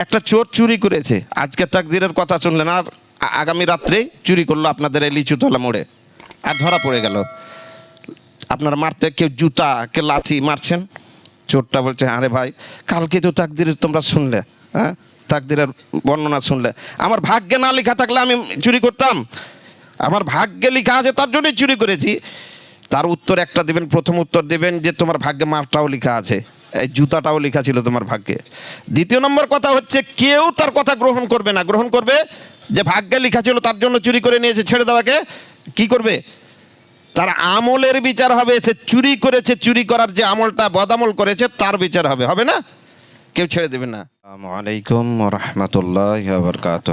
একটা চোর চুরি করেছে। আজকে তাকদিরের কথা শুনলেন আর আগামী রাত্রে চুরি করল আপনাদের এই লিচুতলা মোড়ে। আর ধরা পড়ে গেল। আপনার মারতে কেউ জুতা কে লাঠি মারছেন? চোরটা বলছে, আরে ভাই, কালকে তো তাকদিরের তোমরা শুনলে হ্যাঁ? তাকদিরের বর্ণনা শুনলে। আমার ভাগ্যে না লেখা থাকলে আমি চুরি করতাম। আমার ভাগ্যে লেখা আছে, তার জন্যই চুরি করেছি। তার উত্তর একটা দেবেন, প্রথম উত্তর দেবেন যে, তোমার ভাগ্যে মারটাও লেখা আছে। এই জুতাটাও লেখা ছিল তোমার ভাগ্যে। দ্বিতীয় নম্বর কথা হচ্ছে, কেউ তার কথা গ্রহণ করবে না। গ্রহণ করবে যে ভাগ্যে লেখা ছিল, তার জন্য চুরি করে নিয়েছে, ছেড়ে দেওয়াকে কি? করবে? তার আমলের বিচার হবে, সে চুরি করেছে, চুরি করার যে আমলটা বদামল করেছে, তার বিচার হবে। হবে না? কেউ ছেড়ে দেবে না। আলাইকুম রহমতুল্লাহ বরকাত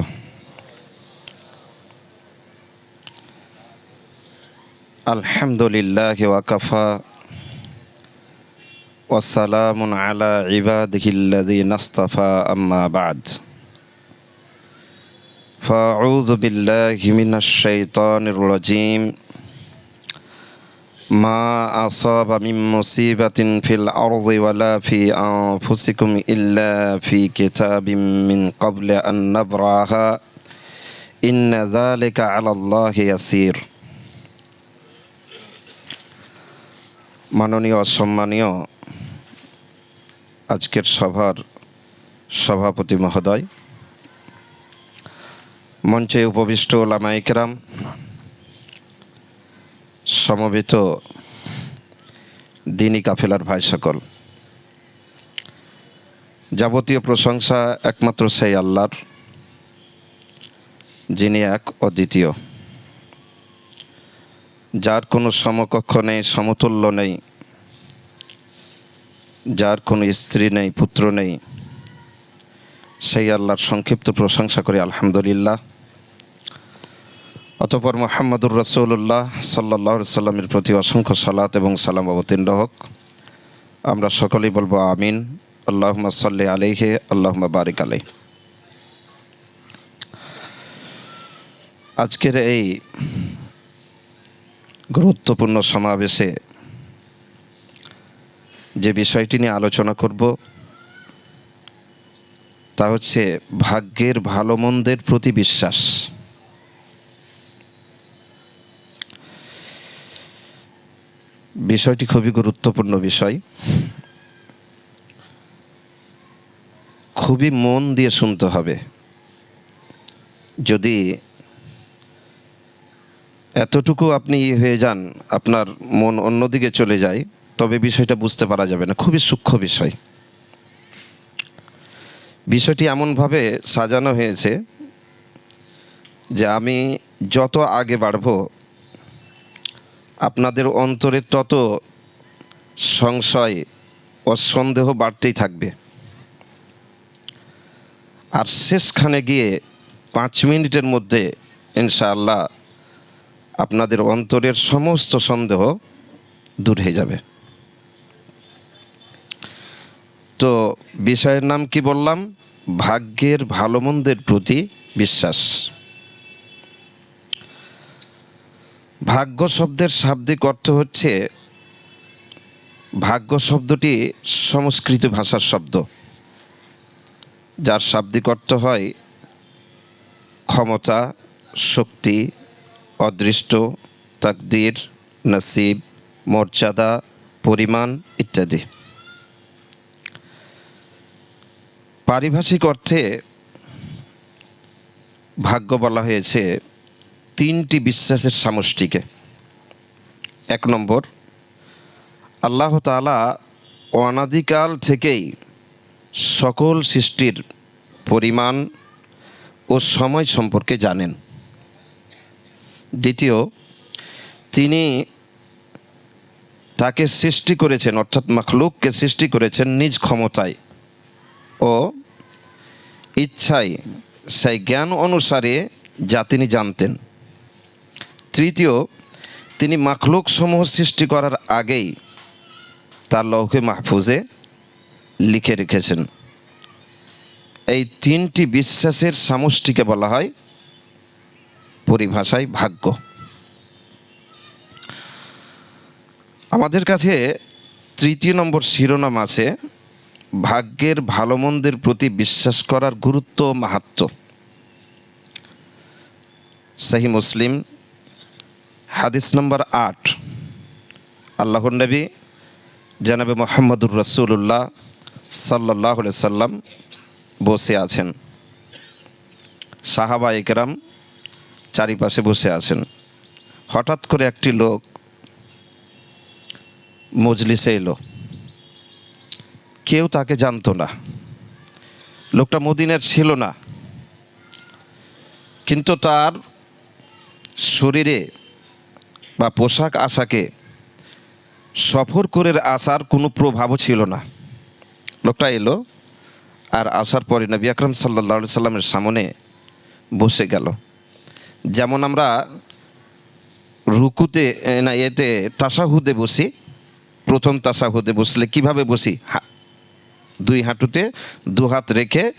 আলহামদুলিল্লাহ ওয়াকাফা ওয়াসালাম আলা ইবাদিহিল্লাযীনা ইসতাফা আম্মা বাদ فأعوذ بالله من الشيطان الرجيم ما أصاب من مصيبة في الأرض ولا في أنفسكم إلا في كتاب من قبل أن نبرأها إن ذلك على الله يسير মাননীয় সম্মানীয় আজকের সভার সভাপতি মহোদয়, মঞ্চে উপবিষ্ট ওলামাইকেরাম সমবেত দিনী কাফেলার ভাই সকল। যাবতীয় প্রশংসা একমাত্র সেই আল্লাহর, যিনি এক অদ্বিতীয় যার কোনো সমকক্ষ নেই, সমতুল্য নেই যার কোনো স্ত্রী নেই, পুত্র নেই, সেই আল্লাহর সংক্ষিপ্ত প্রশংসা করি, আলহামদুলিল্লাহ। অতপর মোহাম্মদুর রসৌল্লাহ সাল্লাহ সাল্লামের প্রতি অসংখ্য সালাত এবং সালাম অবতীর্ণ হোক। আমরা সকলেই বলব আমিন। আল্লাহমা সাল্লি আলাইহে আল্লাহমা বারিক আলাই আজকের এই গুরুত্বপূর্ণ সমাবেশে যে বিষয়টি নিয়ে আলোচনা করব, তা হচ্ছে ভাগ্যের ভালো মন্দের প্রতি বিশ্বাস। বিষয়টি খুবই গুরুত্বপূর্ণ বিষয়। খুবই মন দিয়ে শুনতে হবে। যদি এতটুকু আপনি ইয়ে হয়ে যান, আপনার মন অন্যদিকে চলে যায় তবে বিষয়টা বুঝতে পারা যাবে না। খুবই সূক্ষ্ম বিষয়। বিষয়টি এমনভাবে সাজানো হয়েছে যে আমি যত আগে বাড়ব, আপনাদের অন্তরে তত সংশয় ও সন্দেহ বাড়তেই থাকবে। আর শেষখানে গিয়ে পাঁচ মিনিটের মধ্যে ইনশাআল্লাহ আপনাদের অন্তরের সমস্ত সন্দেহ দূর হয়ে যাবে। তো বিষয়ের নাম কি বললাম? ভাগ্যের ভালো মন্দের প্রতি বিশ্বাস। ভাগ্য শব্দের শাব্দিক অর্থ হচ্ছে, ভাগ্য শব্দটি সংস্কৃত ভাষার শব্দ। যার শাব্দিক অর্থ হয় ক্ষমতা, শক্তি, অদৃষ্ট, তাকদির, নসিব, মর্যাদা, পরিমাণ ইত্যাদি। পারিভাষিক অর্থে ভাগ্য বলা হয়েছে তিনটি বিশ্বাসের সমষ্টিকে। এক নম্বর, আল্লাহ তালা অনাদিকাল থেকেই সকল সৃষ্টির পরিমাণ ও সময় সম্পর্কে জানেন। দ্বিতীয়, তিনি তাকে সৃষ্টি করেছেন, অর্থাৎ মখলুককে সৃষ্টি করেছেন নিজ ক্ষমতায়। ও ইচ্ছায় সেই জ্ঞান অনুসারে যা তিনি জানতেন। তৃতীয়, তিনি মাখলুক সমূহ সৃষ্টি করার আগেই তার লৌহে মাহফুজে লিখে রেখেছেন। এই তিনটি বিশ্বাসের সামষ্টিকে বলা হয় পরিভাষায় ভাগ্য। আমাদের কাছে তৃতীয় নম্বর শিরোনাম আছে ভাগ্যের ভালো মন্দের প্রতি বিশ্বাস করার গুরুত্ব মাহাত্ম। সহি মুসলিম, হাদিস নম্বর আট। আল্লাহর নবী জানাবে মোহাম্মদুর রসুল্লাহ সাল্লাহ সাল্লাম বসে আছেন। সাহাবা একরাম চারিপাশে বসে আছেন। হঠাৎ করে একটি লোক মজলিসে এলো। কেউ তাকে জানতো না। লোকটা মদিনের ছিল না। কিন্তু তার শরীরে বা পোশাক আশাকে সফর করে আসার কোনো প্রভাবও ছিল না। লোকটা এলো আর আসার পরে নবী আকরম সাল্লা সাল্লামের সামনে বসে গেল। যেমন আমরা রুকুতে, না এতে তাসাহুদে বসি, প্রথম তাসাহুদে বসলে কীভাবে বসি? দুই হাঁটুতে দু হাত রেখে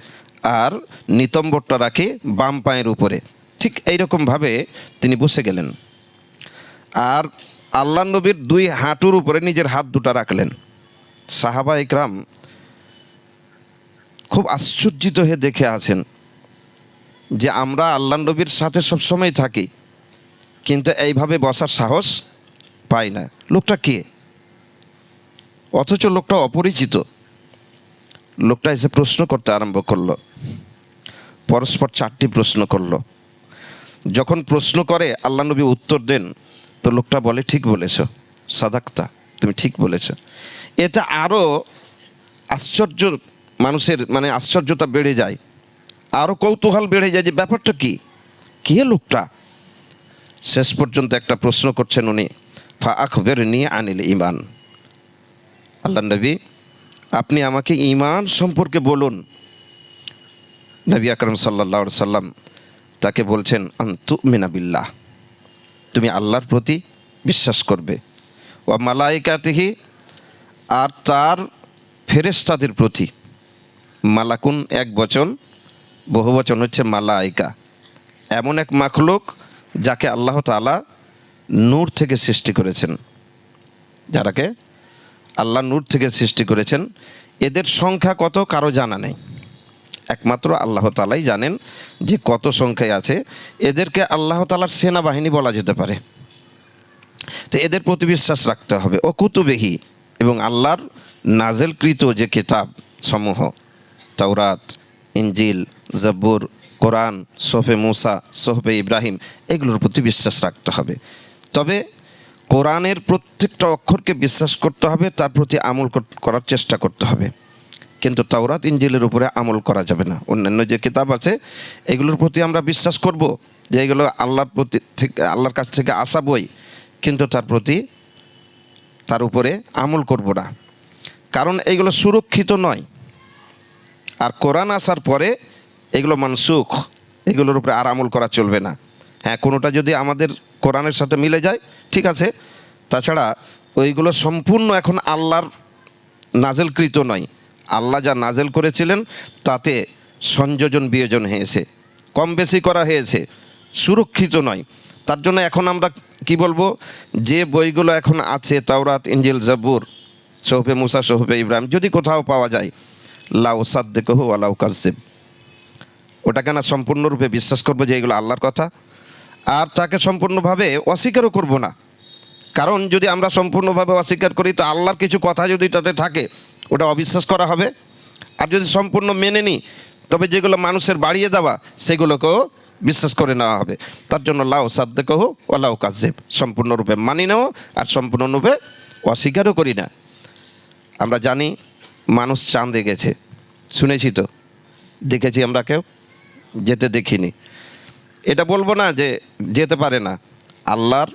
আর নিতম্বরটা রাখি বাম পায়ের উপরে। ঠিক এইরকমভাবে তিনি বসে গেলেন। আর আল্লাহ নবীর দুই হাঁটুর উপরে নিজের হাত দুটা রাখলেন। সাহাবা ইকরাম খুব আশ্চর্যিত হয়ে দেখে আছেন যে আমরা আল্লাহ নবীর সাথে সবসময় থাকি, কিন্তু এইভাবে বসার সাহস পাই না। লোকটা কে? অথচ লোকটা অপরিচিত। লোকটা এসে প্রশ্ন করতে আরম্ভ করল। পরস্পর চারটি প্রশ্ন করল। যখন প্রশ্ন করে, আল্লাহ নবী উত্তর দেন, তো লোকটা বলে, ঠিক বলেছ, সাদাক্তা, তুমি ঠিক বলেছ। এটা আরও আশ্চর্য মানুষের মানে আশ্চর্যতা বেড়ে যায়। আরও কৌতূহল বেড়ে যায় যে, ব্যাপারটা কি? কে লোকটা? শেষ পর্যন্ত একটা প্রশ্ন করছেন উনি, ফা আখবের নিয়ে আনিল ইমান। আল্লাহ নবী আপনি আমাকে ইমান সম্পর্কে বলুন। নবী আকরম সাল্লাহ সাল্লাম তাকে বলছেন আন্তু মিনাবিল্লাহ তুমি আল্লাহর প্রতি বিশ্বাস করবে। ও মালাইকাতিহি আর তার ফেরেশতাদের প্রতি। মালাকুন এক বচন, বহু বচন হচ্ছে মালাইকা এমন এক মাখলুক যাকে আল্লাহ তাআলা নূর থেকে সৃষ্টি করেছেন, যারাকে আল্লাহ নূর থেকে সৃষ্টি করেছেন। এদের সংখ্যা কত কারও জানা নেই। একমাত্র আল্লাহ তালাই জানেন যে কত সংখ্যায় আছে। এদেরকে আল্লাহ তালার সেনাবাহিনী বলা যেতে পারে। তো এদের প্রতি বিশ্বাস রাখতে হবে। ও কুতুবেহি এবং আল্লাহর নাজেলকৃত যে কিতাব সমূহ, তাওরাত ইঞ্জিল জব্বুর, কোরআন সোফে মুসা সোহবে ইব্রাহিম, এগুলোর প্রতি বিশ্বাস রাখতে হবে। তবে কোরআনের প্রত্যেকটা অক্ষরকে বিশ্বাস করতে হবে, তার প্রতি আমল কর- করার চেষ্টা করতে হবে। কিন্তু তাওরাত ইঞ্জিলের উপরে আমল করা যাবে না। অন্যান্য যে কিতাব আছে, এগুলোর প্রতি আমরা বিশ্বাস করব যে এগুলো আল্লাহর প্রতি আল্লাহর কাছ থেকে আসা বই, কিন্তু তার প্রতি তার উপরে আমল করব না। কারণ এগুলো সুরক্ষিত নয়। আর কোরআন আসার পরে এগুলো মানসুখ, এগুলোর উপরে আর আমল করা চলবে না। হ্যাঁ কোনোটা যদি আমাদের কোরআনের সাথে মিলে যায় ঠিক আছে? তাছাড়া ওইগুলো সম্পূর্ণ এখন আল্লাহর নাজেলকৃত নয়। আল্লাহ যা নাজেল করেছিলেন, তাতে সংযোজন বিয়োজন হয়েছে। কম বেশি করা হয়েছে, সুরক্ষিত নয়। তার জন্য এখন আমরা কি বলব? যে বইগুলো এখন আছে, তাওরাত ইঞ্জিল জাবুর, সোহফে মুসা, সোহফে ইব্রাহিম, যদি কোথাও পাওয়া যায়, লাউ সাদ্দেকহু আলাউ কাজেব ওটাকে না সম্পূর্ণরূপে বিশ্বাস করব যে এগুলো আল্লাহর কথা। আর তাকে সম্পূর্ণভাবে অস্বীকারও করব না। কারণ যদি আমরা সম্পূর্ণভাবে অস্বীকার করি, তো আল্লাহর কিছু কথা যদি তাতে থাকে, ওটা অবিশ্বাস করা হবে। আর যদি সম্পূর্ণ মেনে নিই তবে যেগুলো মানুষের বাড়িয়ে দেওয়া, সেগুলোকেও বিশ্বাস করে নেওয়া হবে। তার জন্য লাও সাদ্দেকহ ও লাও কাজেব সম্পূর্ণরূপে মানি নেও, আর সম্পূর্ণরূপে অস্বীকারও করি না। আমরা জানি মানুষ চাঁদে গেছে। শুনেছি তো? দেখেছি আমরা কেউ? যেতে দেখিনি। এটা বলব না যে যেতে পারে না। আল্লাহর,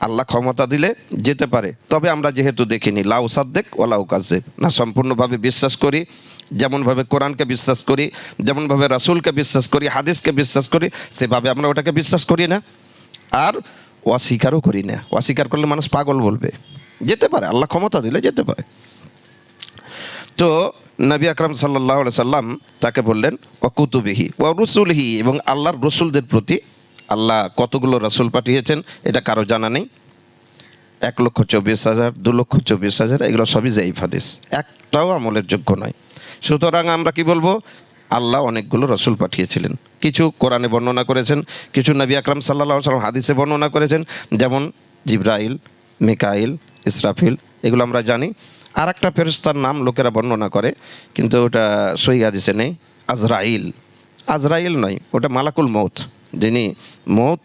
আল্লাহ ক্ষমতা দিলে যেতে পারে। তবে আমরা যেহেতু দেখিনি, লাউ সাদ্দেক ও লাউ কাজেব না, সম্পূর্ণভাবে বিশ্বাস করি, যেমনভাবে কোরআনকে বিশ্বাস করি, যেমনভাবে রাসুলকে বিশ্বাস করি, হাদিসকে বিশ্বাস করি, সেভাবে আমরা ওটাকে বিশ্বাস করি না। আর অস্বীকারও করি না। অস্বীকার করলে মানুষ পাগল বলবে। যেতে পারে, আল্লাহ ক্ষমতা দিলে যেতে পারে। তো নবী আকরাম সাল্লাহ সাল্লাম তাকে বললেন ও কুতুবিহি ও রসুলহি, এবং আল্লাহর রসুলদের প্রতি আল্লাহ কতগুলো রসুল পাঠিয়েছেন, এটা কারও জানা নেই। এক লক্ষ চব্বিশ হাজার, দু লক্ষ চব্বিশ হাজার, এগুলো সবই জাইফ হাদিস। একটাও আমলের যোগ্য নয়। সুতরাং আমরা কি বলব, আল্লাহ অনেকগুলো রসুল পাঠিয়েছিলেন। কিছু কোরআনে বর্ণনা করেছেন, কিছু নবী আকরাম সাল্লাহ সাল্লাম হাদিসে বর্ণনা করেছেন, যেমন জিব্রাইল, মিকাইল, ইসরাফিল, এগুলো আমরা জানি। আর একটা ফেরস্তার নাম লোকেরা বর্ণনা করে, কিন্তু ওটা সই হাদিসে নেই। আজরাইল। আজরাইল নয়, ওটা মালাকুল মৌত যিনি মৌত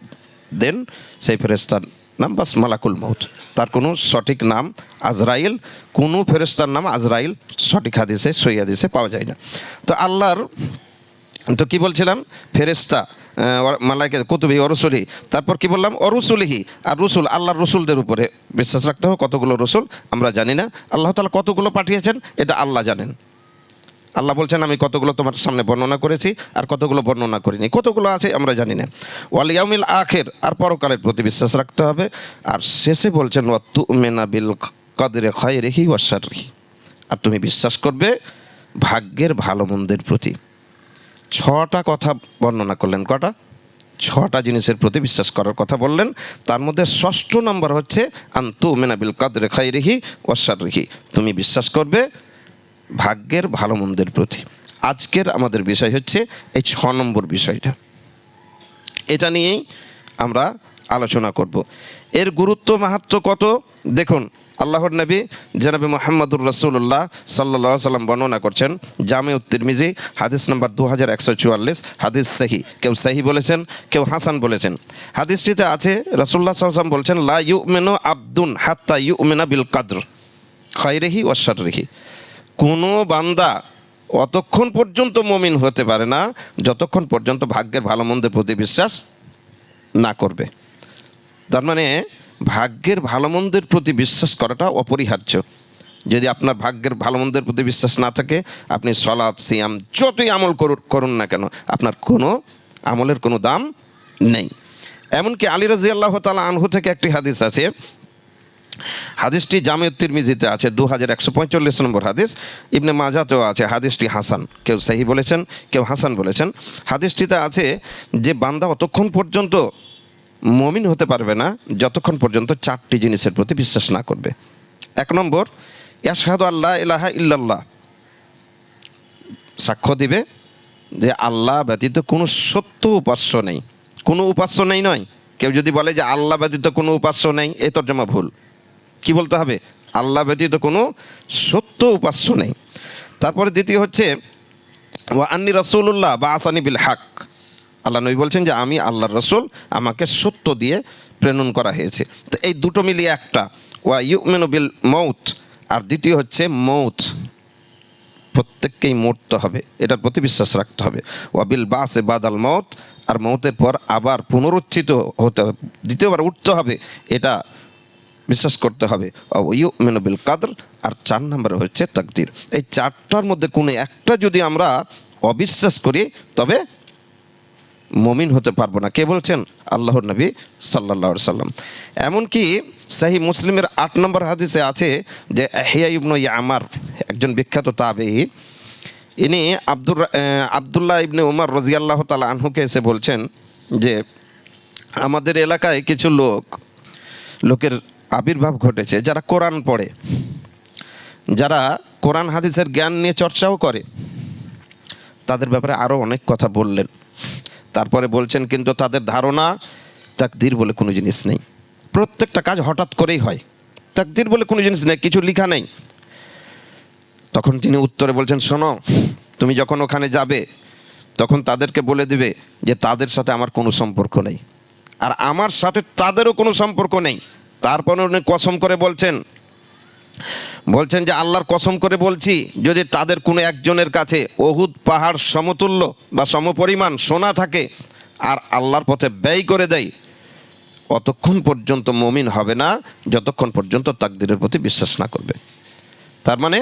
দেন, সেই ফেরেস্তার নাম বাস মালাকুল মৌত তার কোনো সঠিক নাম আজরাইল, কোনো ফেরেস্তার নাম আজরাইল সঠিক হাদিসে সই হাদিসে পাওয়া যায় না। তো আল্লাহর, তো কি বলছিলাম? ফেরেস্তা মালাইকে, কুতুবি, অরসুলি। তারপর কি বললাম? অরুসুলিহি। আর রসুল, আল্লাহর রসুলদের উপরে বিশ্বাস রাখতে হবে, কতগুলো রসুল আমরা জানি না। আল্লাহ তালা কতগুলো পাঠিয়েছেন? এটা আল্লাহ জানেন। আল্লাহ বলছেন, আমি কতগুলো তোমার সামনে বর্ণনা করেছি আর কতগুলো বর্ণনা করিনি। কতগুলো আছে আমরা জানি না। ওয়ালিয়ামিল আখের, আর পরকালের প্রতি বিশ্বাস রাখতে হবে। আর শেষে বলছেন ওয়াত্তু মেনা বিল কদরে ক্ষয় রেখি ওয়াসার আর তুমি বিশ্বাস করবে ভাগ্যের ভালো মন্দের প্রতি। ছটা কথা বর্ণনা করলেন। কটা? ছটা জিনিসের প্রতি বিশ্বাস করার কথা বললেন। তার মধ্যে ষষ্ঠ নম্বর হচ্ছে, আন্তু মেনাবিল কাদরে খাই রেহি ওয়াসার রেহি তুমি বিশ্বাস করবে, ভাগ্যের ভালো মন্দের প্রতি। আজকের আমাদের বিষয় হচ্ছে এই ছ নম্বর বিষয়টা। এটা নিয়েই আমরা আলোচনা করব। এর গুরুত্ব মাহাত্ম কত? দেখুন আল্লাহর নবী জনাবি মোহাম্মদুর রসুল্লাহ সাল্লা সাল্লাম বর্ণনা করছেন জামে উত্তিরমিজি হাদিস নম্বর দু হাজার একশো চুয়াল্লিশ, হাদিস সাহি। কেউ সাহি বলেছেন, কেউ হাসান বলেছেন। হাদিসটিতে আছে রসুল্লাহ সাল্লাম বলছেন, লা ইউ মেনো আব্দুন হাত্তা ইউ মেনা বিল কাদ্র, খয়রেহি ওয়াসার রেহি কোনো বান্দা অতক্ষণ পর্যন্ত মমিন হতে পারে না, যতক্ষণ পর্যন্ত ভাগ্যের ভালো মন্দের প্রতি বিশ্বাস না করবে। তার মানে ভাগ্যের ভালো মন্দের প্রতি বিশ্বাস করাটা অপরিহার্য। যদি আপনার ভাগ্যের ভালো মন্দের প্রতি বিশ্বাস না থাকে, আপনি সলাৎ, সিয়াম যতই আমল করুন না কেন, আপনার কোনো আমলের কোনো দাম নেই। এমনকি আলী রাজি আল্লাহ তালা আনহু থেকে একটি হাদিস আছে। হাদিসটি জামিউত মিজিতে আছে দু হাজার একশো পঁয়তাল্লিশ নম্বর হাদিস। ইবনে মাজাতেও আছে, হাদিসটি হাসান। কেউ সাহি বলেছেন, কেউ হাসান বলেছেন। হাদিসটিতে আছে যে, বান্দা অতক্ষণ পর্যন্ত মমিন হতে পারবে না যতক্ষণ পর্যন্ত চারটি জিনিসের প্রতি বিশ্বাস না করবে। এক নম্বর, ইয়াশাহাদু আল্লাহ ইলাহা ইল্লাল্লাহ। সাক্ষ্য দিবে যে আল্লাহ ব্যতীত কোনো সত্য উপাস্য নেই। কোনো উপাস্য নেই নয়। কেউ যদি বলে যে আল্লাহ ব্যতীত কোনো উপাস্য নেই, এ তর্জমা ভুল। কি বলতে হবে? আল্লাহ ব্যতীত কোনো সত্য উপাস্য নেই। তারপরে দ্বিতীয় হচ্ছে ও আন্নি রসুল্লাহ বা আসানি বিল হাক। আল্লাহ নবী বলছেন যে আমি আল্লাহর রসুল, আমাকে সত্য দিয়ে প্রেরণ করা হয়েছে। তো এই দুটো মিলিয়ে একটা, ওয়া ইউমেনু বিল মৌত আর দ্বিতীয় হচ্ছে মৌত প্রত্যেককেই মরতে হবে, এটার প্রতি বিশ্বাস রাখতে হবে। ওয়া ওয়াবিল বাসে বাদাল মৌত আর মৌতের পর আবার পুনরুত্থিত হতে হবে, দ্বিতীয়বার উঠতে হবে, এটা বিশ্বাস করতে হবে। ইউ মেনবিল কাদর, আর চার নম্বরে হচ্ছে তাকদির। এই চারটার মধ্যে কোনো একটা যদি আমরা অবিশ্বাস করি, তবে মমিন হতে পারব না। কে বলছেন? আল্লাহর নবী সাল্লাহ সাল্লাম। এমনকি সাহি মুসলিমের আট নম্বর হাদিসে আছে যে হিয়া ইবনু ইয়ামার, একজন বিখ্যাত তাবেই, ইনি আব্দুর আবদুল্লাহ ইবনে উমর রাজিয়াল্লাহ তালা আনহুকে এসে বলছেন যে, আমাদের এলাকায় কিছু লোক, লোকের আবির্ভাব ঘটেছে, যারা কোরআন পড়ে, যারা কোরআন হাদিসের জ্ঞান নিয়ে চর্চাও করে, তাদের ব্যাপারে আরও অনেক কথা বললেন। তারপরে বলছেন, কিন্তু তাদের ধারণা তাকদির বলে কোনো জিনিস নেই। প্রত্যেকটা কাজ হঠাৎ করেই হয়। তাকদির বলে কোনো জিনিস নেই, কিছু লেখা নেই। তখন তিনি উত্তরে বলছেন, শোনো, তুমি যখন ওখানে যাবে, তখন তাদেরকে বলে দিবে যে তাদের সাথে আমার কোনো সম্পর্ক নেই। আর আমার সাথে তাদেরও কোনো সম্পর্ক নেই। তারপরে উনি কসম করে বলছেন বলছেন যে আল্লাহর কসম করে বলছি, যদি তাদের কোনো একজনের কাছে অহুদ পাহাড় সমতুল্য বা সমপরিমাণ সোনা থাকে আর আল্লাহর পথে ব্যয় করে দেয়, অতক্ষণ পর্যন্ত মমিন হবে না, যতক্ষণ পর্যন্ত তাকদিরের প্রতি বিশ্বাস না করবে। তার মানে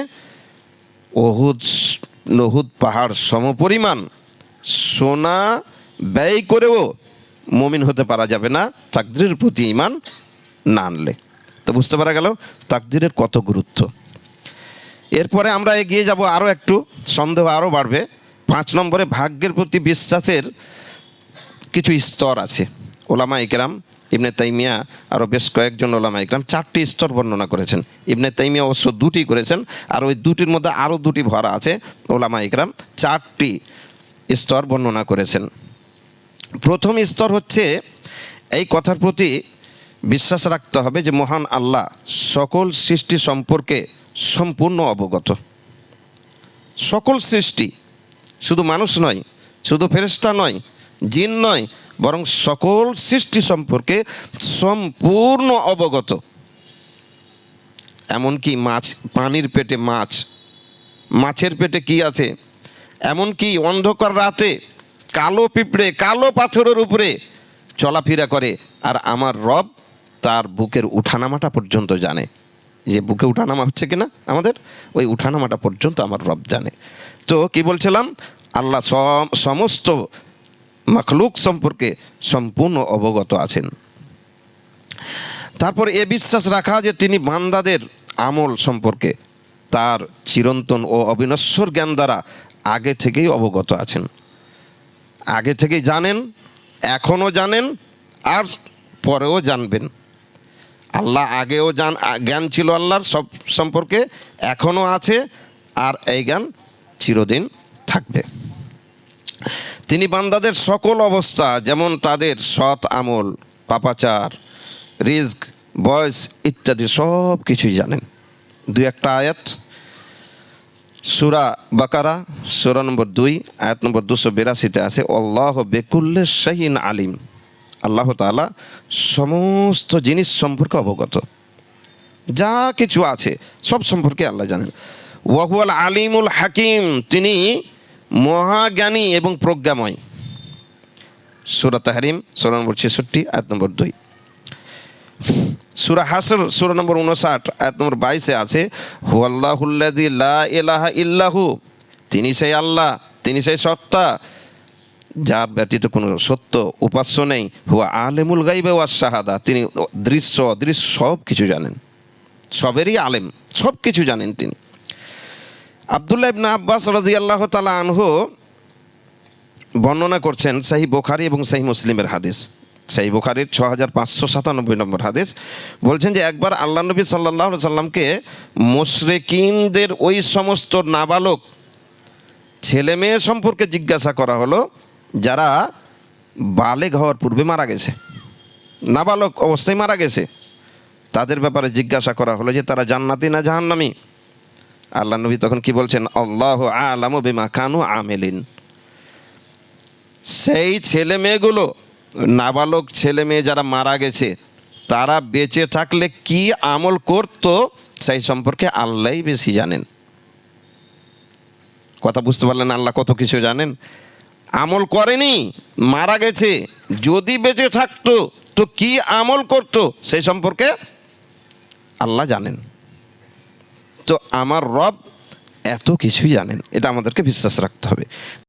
অহুদ, নহুদ পাহাড় সমপরিমাণ সোনা ব্যয় করেও মমিন হতে পারা যাবে না, তাকদিরের প্রতি ইমান না আনলে। তো বুঝতে পারা গেল তাকদিরের কত গুরুত্ব। এরপরে আমরা এগিয়ে যাব আরও একটু, সন্দেহ আরও বাড়বে। পাঁচ নম্বরে ভাগ্যের প্রতি বিশ্বাসের কিছু স্তর আছে। ওলামা ইকরাম, ইবনে তাইমিয়া আরও বেশ কয়েকজন ওলামা ইকরাম চারটি স্তর বর্ণনা করেছেন। ইবনে তাইমিয়া অবশ্য দুটি করেছেন, আর ওই দুটির মধ্যে আরও দুটি ভরা আছে। ওলামা ইকরাম চারটি স্তর বর্ণনা করেছেন। প্রথম স্তর হচ্ছে এই কথার প্রতি বিশ্বাস রাখতে হবে যে মহান আল্লাহ সকল সৃষ্টি সম্পর্কে সম্পূর্ণ অবগত। সকল সৃষ্টি শুধু মানুষ নয়, শুধু ফেরেস্তা নয়, জিন নয়, বরং সকল সৃষ্টি সম্পর্কে সম্পূর্ণ অবগত। এমনকি মাছ, পানির পেটে মাছ, মাছের পেটে কি আছে? এমনকি অন্ধকার রাতে কালো পিঁপড়ে, কালো পাথরের উপরে চলাফেরা করে, আর আমার রব তার বুকের উঠানামাটা পর্যন্ত জানে। যে বুকে উঠানামা হচ্ছে কিনা আমাদের? ওই উঠানামাটা পর্যন্ত আমার রব জানে। তো কি বলছিলাম? আল্লাহ সম- সমস্ত মখলুক সম্পর্কে সম্পূর্ণ অবগত আছেন। তারপর এ বিশ্বাস রাখা যে তিনি বান্দাদের আমল সম্পর্কে তার চিরন্তন ও অবিনশ্বর জ্ঞান দ্বারা আগে থেকেই অবগত আছেন। আগে থেকেই জানেন, এখনও জানেন, আর পরেও জানবেন। আল্লাহ আগেও জান জ্ঞান ছিল আল্লাহর সব সম্পর্কে, এখনও আছে, আর এই জ্ঞান চিরদিন থাকবে। তিনি বান্দাদের সকল অবস্থা, যেমন তাদের সৎ আমল, পাপাচার রিস্ক বয়স ইত্যাদি সব কিছুই জানেন। দুই একটা আয়াত, সুরা বাকারা, সুরা নম্বর দুই, আয়াত নম্বর দুশো বিরাশিতে আছে অল্লাহ বেকুল্লে শাহিন আলিম। আল্লাহ তাআলা সমস্ত জিনিস সম্পর্কে অবগত। যা কিছু আছে, সব সম্পর্কে আল্লাহ জানেন। ওয়াহুয়াল আলিমুল হাকিম, তিনি মহাজ্ঞানী এবং প্রজ্ঞাময়। সুরা তাহারিম, সুরা নম্বর ছেষট্টি, আয়াত নম্বর দুই। সুরা হাসর, সুরা নম্বর উনষাট আয়াত নম্বর বাইশে আছে হুয়াল্লাহুল্লাদি লা ইলাহা ইল্লাহু তিনি সেই আল্লাহ, তিনি সেই সত্তা যার ব্যতীত কোনো সত্য উপাস্য নেই। হুয়া আলেমুল গাইবে ওয়া শাহাদা। তিনি দৃশ্য অদৃশ্য সব কিছু জানেন। সবেরই আলেম, সব কিছু জানেন তিনি। আবদুল্লাহ ইবনা আব্বাস রাজি আল্লাহ তালা আনহু বর্ণনা করছেন সাহি বোখারি এবং সাহি মুসলিমের হাদিস। সাহি বোখারির ছ হাজার পাঁচশো সাতানব্বই নম্বর হাদিস বলছেন যে, একবার আল্লাহ নবী সাল্লাহ সাল্লামকে মুশরেকিনদের ওই সমস্ত নাবালক ছেলে মেয়ে সম্পর্কে জিজ্ঞাসা করা হলো যারা বালেগ হওয়ার পূর্বে মারা গেছে, নাবালক অবস্থায় মারা গেছে, তাদের ব্যাপারে জিজ্ঞাসা করা হলো যে তারা জান্নাতি না জাহান্নামী? আল্লাহ নবী তখন কি বলছেন? আল্লাহ আলামু বিমা কানু আমেলিন। সেই ছেলে মেয়েগুলো, নাবালক ছেলে মেয়ে যারা মারা গেছে, তারা বেঁচে থাকলে কি আমল করত? সেই সম্পর্কে আল্লাহই বেশি জানেন। কথা বুঝতে পারলেন আল্লাহ কত কিছু জানেন? আমল করেনি, মারা গেছে, যদি বেঁচে থাকতো, তো কি আমল করত? সেই সম্পর্কে আল্লাহ জানেন। তো আমার রব এত কিছুই জানেন, এটা আমাদেরকে বিশ্বাস রাখতে হবে।